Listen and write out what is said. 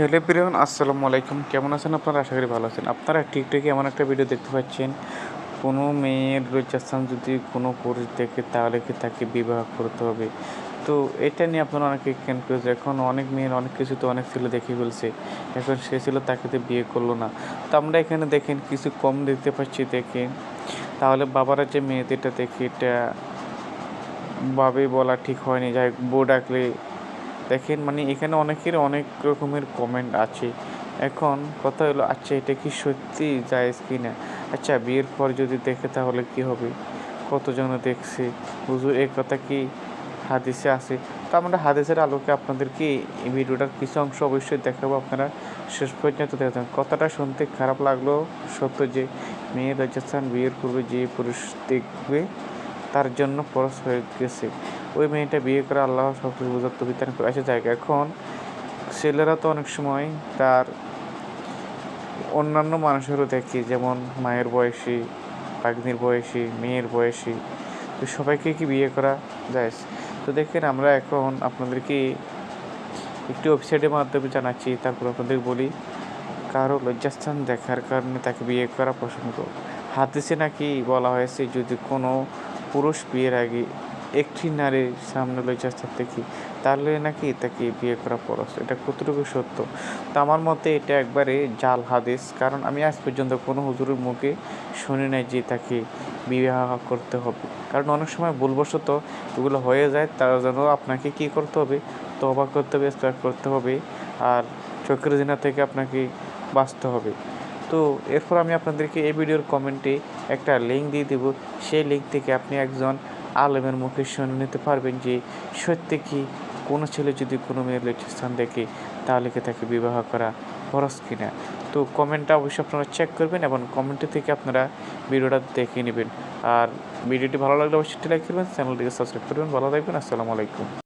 Hello প্রিয়ন আসসালামু আলাইকুম। কেমন আছেন আপনারা? আশা করি ভালো আছেন। আপনারা টিকটকে এমন একটা ভিডিও দেখতে পাচ্ছেন। কোনো মেয়ের রোজাস্থান যদি কোনো পুরুষ দেখে, তাহলে কি তাকে বিবাহ করতে হবে? তো এটা নিয়ে আপনারা অনেকে কনফিউজ এখন অনেক মেয়ের অনেক কিছু তো অনেক ছেলে দেখে ফেলছে। এখন সে ছিল তাকে তো বিয়ে করল না। তো আমরা এখানে দেখেন, কিছু কম দেখতে পাচ্ছি, দেখেন। তাহলে বাবারা যে মেয়েদেরটা দেখে, এটা ভাবে বলা ঠিক হয়নি। যাই বউ ডাকলে দেখেন মানে এখানে অনেকের অনেক রকমের কমেন্ট আছে। এখন কথা হলো আচ্ছা এটা কি সত্যি জায়েজ কি না আচ্ছা বিয়ের পর যদি দেখে তাহলে কি হবে? কতজন দেখছে? হুজুর এই কথা কি হাদিসে আছে? তো আমরা হাদিসের আলোকে আপনাদেরকে এই ভিডিওটার কিছু অংশ অবশ্যই দেখাবো আপনারা। শেষ পর্যন্ত দেখবেন কথাটা শুনতে খারাপ লাগল সত্য যে, মেয়ে রাজস্থান বিয়ের পূর্বে যে পুরুষ দেখবে তার জন্য পরশ হয়ে গেছে। ওই মেয়েটা বিয়ে করে আল্লাহ সব কিছু বোঝার তো বিধান করে আসে জায়গা। এখন ছেলেরা তো অনেক সময় তার অন্যান্য মানুষেরও দেখি, যেমন মায়ের বয়সী পাগ্নির বয়সী, মেয়ের বয়সী। তো সবাইকে কি বিয়ে করা যায়? তো দেখেন আমরা এখন আপনাদেরকে একটি ওয়েবসাইটের মাধ্যমে জানাচ্ছি, তারপর আপনাদের বলি, কারও লজ্জাস্থান দেখার কারণে তাকে বিয়ে করা পছন্দ। হাদিসে নাকি বলা হয়েছে, যদি কোনো পুরুষ বিয়ের আগে একটি নারীর সামনে লই লজ্জাস্থান দেখি তাহলে নাকি তাকে বিয়ে করা পরশ? এটা কতটুকু সত্য? তো আমার মতে এটা একবারে জাল হাদিস। কারণ আমি আজ পর্যন্ত কোনো হুজুরের মুখে শুনি নাই যে তাকে বিবাহ করতে হবে। কারণ অনেক সময় ভুলবশত এগুলো হয়ে যায়, তার জন্য আপনাকে কি করতে হবে? তবা করতে হবে করতে হবে, আর চোখের জিনা থেকে আপনাকে বাঁচতে হবে। তো এরপর আমি আপনাদেরকে এই ভিডিওর কমেন্টে একটা লিঙ্ক দিয়ে দেব। সেই লিঙ্ক থেকে আপনি একজন আলেমের মুখে শুনে নিতে পারবেন যে সত্যি কি কোনো ছেলে যদি কোনো মেয়ের স্থান দেখে, তাহলে কি তাকে বিবাহ করা খরচ কিনা? তো কমেন্টটা অবশ্যই আপনারা চেক করবেন এবং কমেন্ট থেকে আপনারা ভিডিওটা দেখে নেবেন। আর ভিডিওটি ভালো লাগলে অবশ্যই লাইক করবেন চ্যানেলটিকে সাবস্ক্রাইব করবেন। ভালো থাকবেন, আসসালামু আলাইকুম।